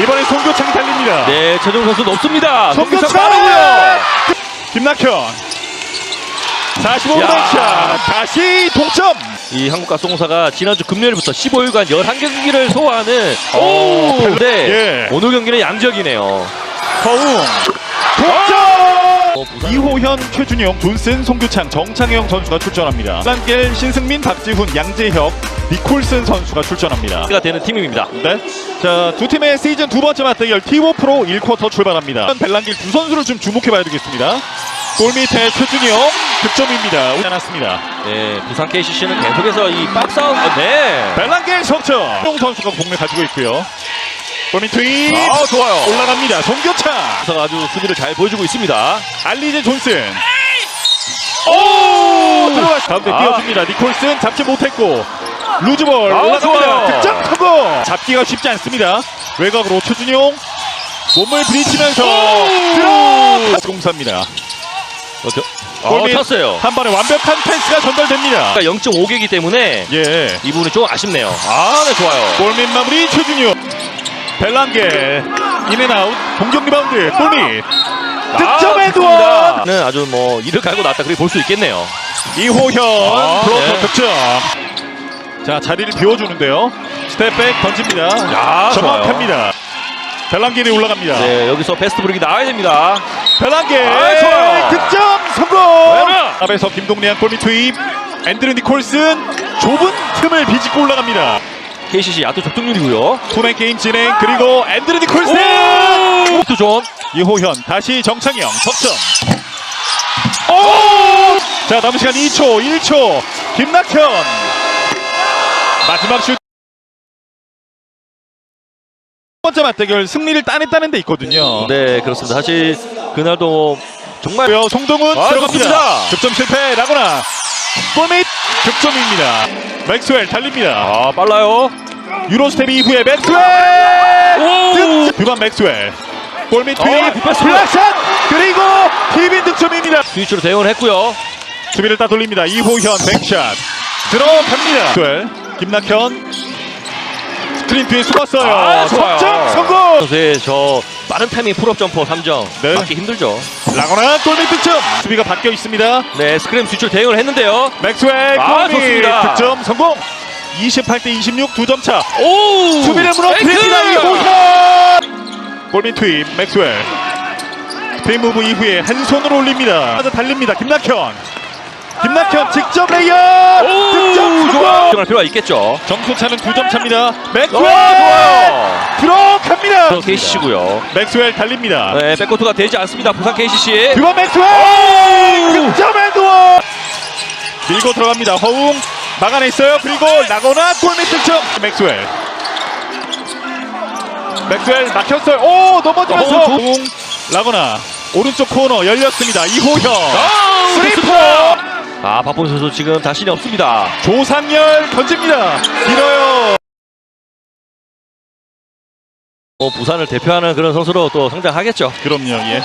이번엔 송교창이 달립니다. 네, 최종 선수 높습니다. 송교창 빠르고요. 김낙현 45번 야. 샷 다시 동점 이 한국과 송사가 지난주 금요일부터 15일간 11경기를 소화하는 오! 펠- 네. 예. 오늘 경기는 양적이네요. 허웅 동점. 이호현, 최준영, 존슨, 송규창, 정창영 선수가 출전합니다. 란겔, 신승민, 박지훈, 양재혁, 니콜슨 선수가 출전합니다. 가 되는 팀입니다. 네. 자, 두 팀의 시즌 두 번째 맞대결 T5 프로 1쿼터 출발합니다. 벨란길 두 선수를 좀 주목해 봐야 되겠습니다. 골 밑에 최준영 득점입니다. 오지 않았습니다. 네, 부산 KCC는 계속해서 이 박스아웃 어, 네. 벨란길 석점. 송 선수가 공을 가지고 있고요. 트윗 아, 좋아요. 올라갑니다. 송교창, 부산가 아주 수비를 잘 보여주고 있습니다. 알리제 존슨. 오! 들어왔 가운데 아. 띄워줍니다. 니콜슨 잡지 못했고 루즈볼 아, 올라갑니다. 좋아요. 득점 성공. 잡기가 쉽지 않습니다. 외곽으로 최준용 몸을 부딪히면서 들어 공사입니다. 어, 저, 어, 골밑. 쳤어요. 한 번에 완벽한 패스가 전달됩니다. 0.5개이기 때문에 예. 이 부분이 좀 아쉽네요. 아, 네, 좋아요. 골밑 마무리 최준용. 벨란게 인앤아웃 공격 리바운드 골밑 득점 아, 에드원 는 아주 뭐 이를 갈고 났다. 그렇게 볼 수 있겠네요. 이호현 아, 플로터 네. 득점. 자 자리를 비워주는데요. 스텝백 던집니다. 야, 정확합니다. 벨란게이 올라갑니다. 네, 여기서 베스트 브릭이 나와야 됩니다. 벨란게! 아, 좋아요. 득점 성공. 앞에서 김동리한 골밑 투입 앤드류 니콜슨 좁은 틈을 비집고 올라갑니다 KCC 야투 접촉률이고요. 투맨 게임 진행 그리고 앤드류 니콜슨 투 존. 이호현 다시 정창영 석점 오! 자 남은 시간 2초 1초 김낙현 마지막 슛 첫 번째 맞대결 승리를 따냈다는 데 있거든요 네, 그렇습니다. 사실 그날도 정말 고요 송동훈 아, 들어갑니다 좋습니다. 득점 실패 라거나 골밑 득점입니다 맥스웰 달립니다 아 빨라요. 유로스텝 이후에 맥스웰 오! 득점 맥스웰 골밑 어, 투입 뒷패스. 블락샷 그리고 티빈 득점입니다 스위치로 대응을 했고요. 수비를 따돌립니다. 이호현 백샷 들어갑니다. 맥스웰 김낙현 스크린 뒤에 숨었어요. 아. 석점 성공. 선수의 저 빠른 타이밍 풀업 점퍼 3점 네. 맞기 힘들죠. 라거나 골밑 득점. 수비가 바뀌어 있습니다. 네, 스크램 스위치로 대응을 했는데요. 맥스웰 아, 골밑 좋습니다. 득점 성공. 28대 26 두 점 차. 오! 수비를 무너뜨립니다. 이호현 골밑 투입 맥스웰. 페이무브 이후에 한 손으로 올립니다. 맞아 달립니다. 김낙현. 김낙현 직접 레이업. 오! 득점 성공. 필요가 있겠죠. 점수 차는 두 점 차입니다. 와, 맥스웰. 들어갑니다. 저 KCC고요. 맥스웰 달립니다. 네, 백코트가 되지 않습니다. 부산 KCC. 드럼 맥스웰 득점 에드원 밀고 들어갑니다. 허웅 막아냈어요. 그리고 나거나 골밑 득점 맥스웰. 맥스웰 막혔어요. 오 넘어지면서 어, 허웅 라거나 오른쪽 코너 열렸습니다. 이호형 아, 스리퍼 아, 박범 선수 지금 자신이 없습니다. 조상열 던집니다. 길어요. 뭐 부산을 대표하는 그런 선수로 또 성장하겠죠. 그럼요, 예.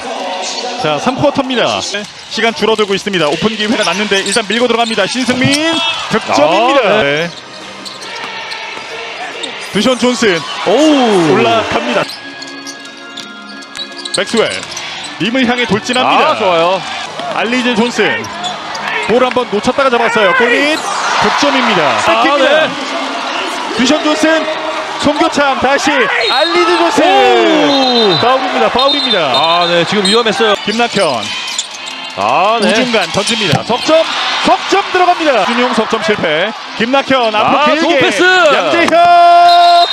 자, 3쿼터입니다. 시간 줄어들고 있습니다. 오픈 기회가 났는데 일단 밀고 들어갑니다. 신승민 득점입니다. 아, 네. 드션 존슨 오! 올라갑니다. 맥스웰 림을 향해 돌진합니다. 아, 좋아요. 알리제 존슨 볼 한번 놓쳤다가 잡았어요. 골밑 득점입니다. 아. 네. 드션 존슨 송교창 다시 존슨 오! 파울입니다. 파울입니다. 아, 네, 지금 위험했어요. 김낙현 아, 네. 우중간 던집니다. 석점, 석점 들어갑니다. 준용 석점 실패. 김낙현 앞으로 아, 길게. 패스! 양재현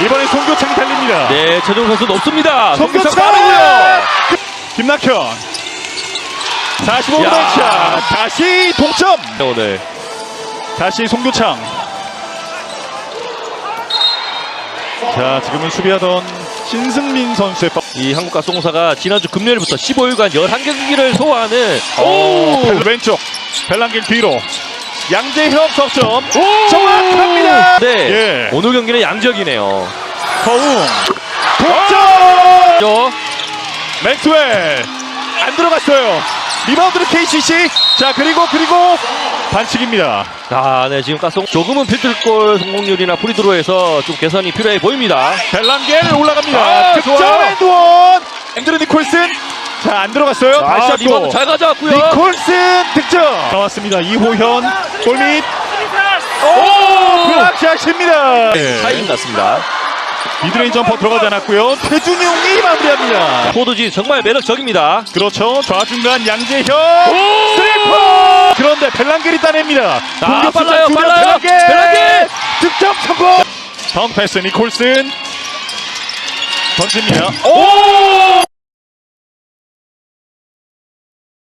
이번엔 송교창이 달립니다. 네, 최종 선수 높습니다. 송교창 빠르고요. 김낙현 45번 야. 샷 다시 동점. 오늘 다시 송교창. 자 지금은 수비하던 신승민 선수의 파... 이 한국과 송사가 지난주 금요일부터 15일간 11경기를 소화하는 오! 벨- 왼쪽 벨랑길 뒤로 양재혁 석점 정확합니다. 네. 예. 오늘 경기는 양적이네요. 허웅 동점 저 맥스웰 안 들어갔어요 리바운드는 KCC 자 그리고 그리고 반칙입니다. 아, 네, 지금 가스 조금은 필드골 성공률이나 프리드로에서 좀 개선이 필요해 보입니다. 벨란겔 올라갑니다. 아, 득점. 엔드원. 앤드루 니콜슨. 자, 안 들어갔어요. 아, 다시 리바운드 한번 잘 가져왔고요. 니콜슨 득점. 나왔습니다. 이호현 골밑. 오! 블락샷입니다. 네. 타임 났습니다. 미드레인 점퍼 들어가지 않았고요. 최준용이 마무리합니다. 포드지 정말 매력적입니다. 그렇죠. 좌중간 양재현. 오! 스리퍼. 그런데 벨란겔이 따냅니다. 아, 빨라요, 빨라요. 벨란겔. 득점 성공. 다음 패스 니콜슨. 던집니다. 오!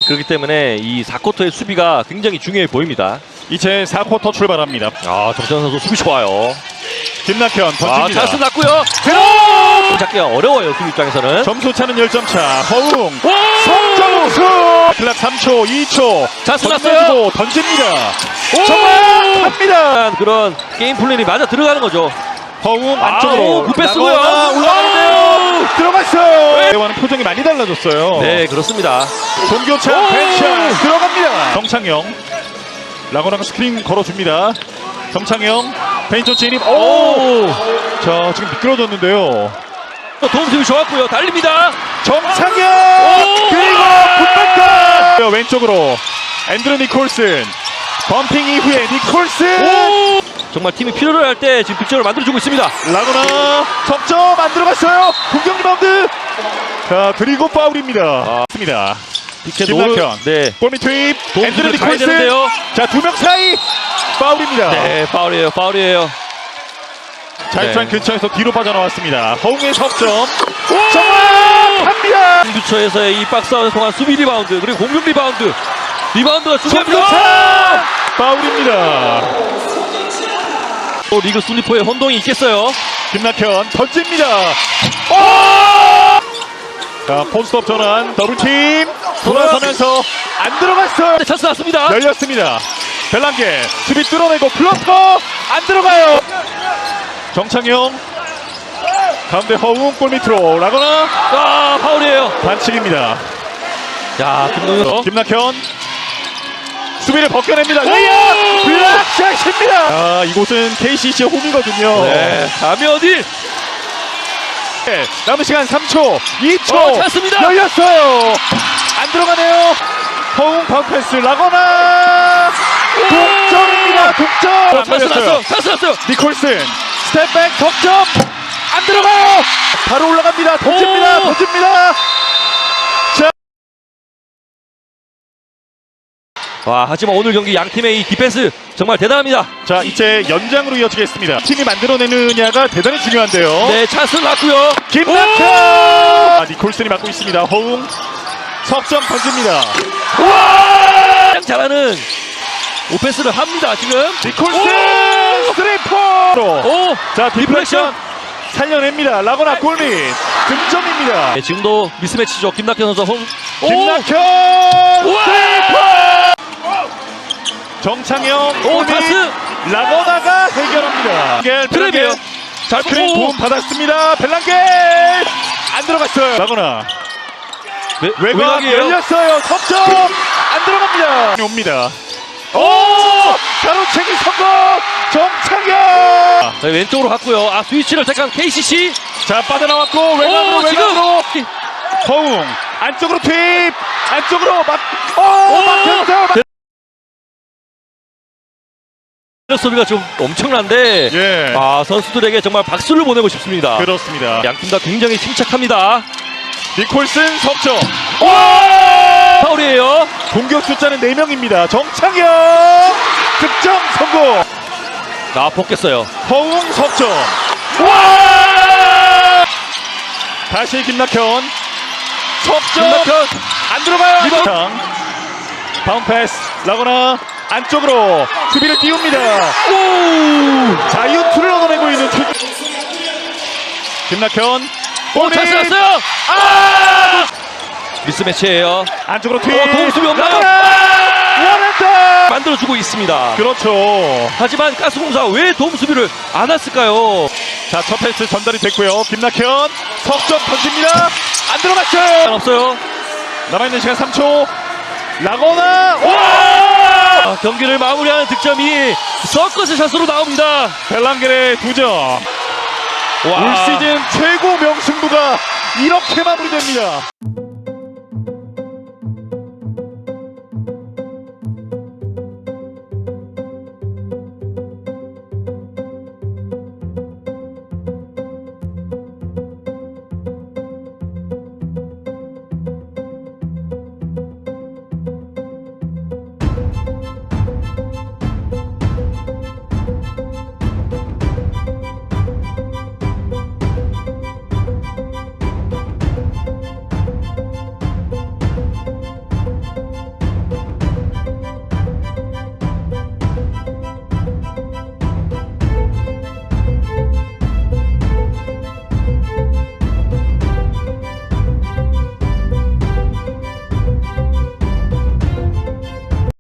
그렇기 때문에 이 4쿼터의 수비가 굉장히 중요해 보입니다. 이제 4쿼터 출발합니다. 아, 정찬 선수 수비 좋아요. 김낙현 아, 던집니다. 찬스 났고요. 들어! 잡기가 어려워요, 수비 입장에서는. 점수 차는 10점 차. 허웅. 오! 성점수. 클락 3초, 2초. 찬스 던져주고 던집니다. 오! 정확합니다. 그런 게임 플랜이 맞아 들어가는 거죠. 허웅 아, 안쪽으로. 오, 굿패 쓰고요. 나가나 올라가는데요. 들어갔어요. 대와는 표정이 많이 달라졌어요. 네, 그렇습니다. 오! 벤샷 들어갑니다. 정창영. 라고나가 스크린 걸어줍니다. 정창영. 페인트 진입. 오! 오! 자, 지금 미끄러졌는데요. 도움 수비 좋았고요. 달립니다. 정창영 오! 그리고 분발가 왼쪽으로 앤드루 니콜슨 범핑 이후에 니콜슨 오! 정말 팀이 필요로 할 때 지금 득점을 만들어주고 있습니다. 라거나 석점 안 들어갔어요 공격 리바운드 자 그리고 파울입니다 아. 피켓 김낙현. 네. 골밑 투입 도움 앤드루 수비를 가야 니콜슨 되는데요. 자 두 명 사이 파울입니다 네, 파울이에요. 파울이에요. 자유투한 네. 근처에서 뒤로 빠져나왔습니다 허웅의 석점 오! 정확합니다 뷰처에서의 이 박스아웃을 통한 수비 리바운드 그리고 공격 리바운드 리바운드가 중요합니다. 파울입니다 또 리그 순위포에 혼동이 있겠어요. 김낙현 던집니다. 자 폰스톱 전환 더블팀 돌아서면서 안 들어갔어요. 네, 찬스 났습니다. 열렸습니다. 벨랑게 수비 뚫어내고 플러터 안 들어가요. 정창영 가운데 허웅 골 밑으로 라거나 아, 파울이에요. 반칙입니다. 야, 김동현. 김낙현 수비를 벗겨냅니다. 오! 레이업 블락샷입니다. 아 이곳은 KCC의 홈이거든요. 네, 감이 어디? 네, 남은 시간 3초, 2초. 어, 찼습니다. 열렸어요. 안 들어가네요. 허웅 바운패스 라거나 동점입니다. 동점. 어, 찬스 났어요. 찬스 났어요. 니콜슨 스텝백 덕점 안 들어가요. 바로 올라갑니다. 던집니다. 오! 던집니다. 와, 하지만 오늘 경기 양 팀의 이 디펜스 정말 대단합니다. 자 이제 연장으로 이어지겠습니다. 팀이 만들어내느냐가 대단히 중요한데요. 네, 찬스 났고요. 김낙현 아, 니콜슨이 맡고 있습니다. 허웅 석점 던집니다. 가장 잘하는 오펜스를 합니다, 지금. 니콜슨 스리퍼. 오! 자 디플렉션. 살려냅니다. 라거나 골밑 득점입니다. 네, 지금도 미스매치죠. 김낙현 선수 홈. 오! 김낙현 우와! 스리퍼. 정창영 오, 찬스! 라거나가 해결합니다. 트랩이에요. 잘 스크린 보고. 도움 받았습니다. 벨랑겔 안 들어갔어요. 라거나 외, 외곽 외곽이에요. 열렸어요. 석점 안 들어갑니다. 옵니다. 오! 가로채기 성공! 정창현! 네, 왼쪽으로 갔고요. 아, 스위치를 택한 KCC. 자 빠져나왔고 외곽으로 오, 지금. 외곽으로 허웅 안쪽으로 투입 안쪽으로 막 오! 오! 막혔어요. 막- 소비가 좀 엄청난데. 예. 아, 선수들에게 정말 박수를 보내고 싶습니다. 그렇습니다. 양 팀 다 굉장히 침착합니다. 니콜슨 석점. 파울이에요. 공격 숫자는 4명입니다. 정창현 득점 성공. 아, 벗겼어요. 허웅 석점. 다시 김낙현 석점. 김낙현. 안 들어가요. 리바운드. 바운 패스 라거나 안쪽으로 수비를 띄웁니다. 오! 자유투를 얻어내고 있는 최 김낙현 오. 찬스 났어요. 아! 미스매치예요. 안쪽으로 투입 어, 도움 수비 없나요? 원앤더 만들어주고 있습니다. 그렇죠. 하지만 가스공사 왜 도움 수비를 안 했을까요? 자, 첫 패스 전달이 됐고요. 김낙현 석점 던집니다. 안 들어갔어요. 없어요. 남아있는 시간 3초. 라거나 와! 아, 경기를 마무리하는 득점이 서커스 샷으로 나옵니다. 벨랑겔의 두 점. 와. 올 시즌 최고 명승부가 이렇게 마무리됩니다.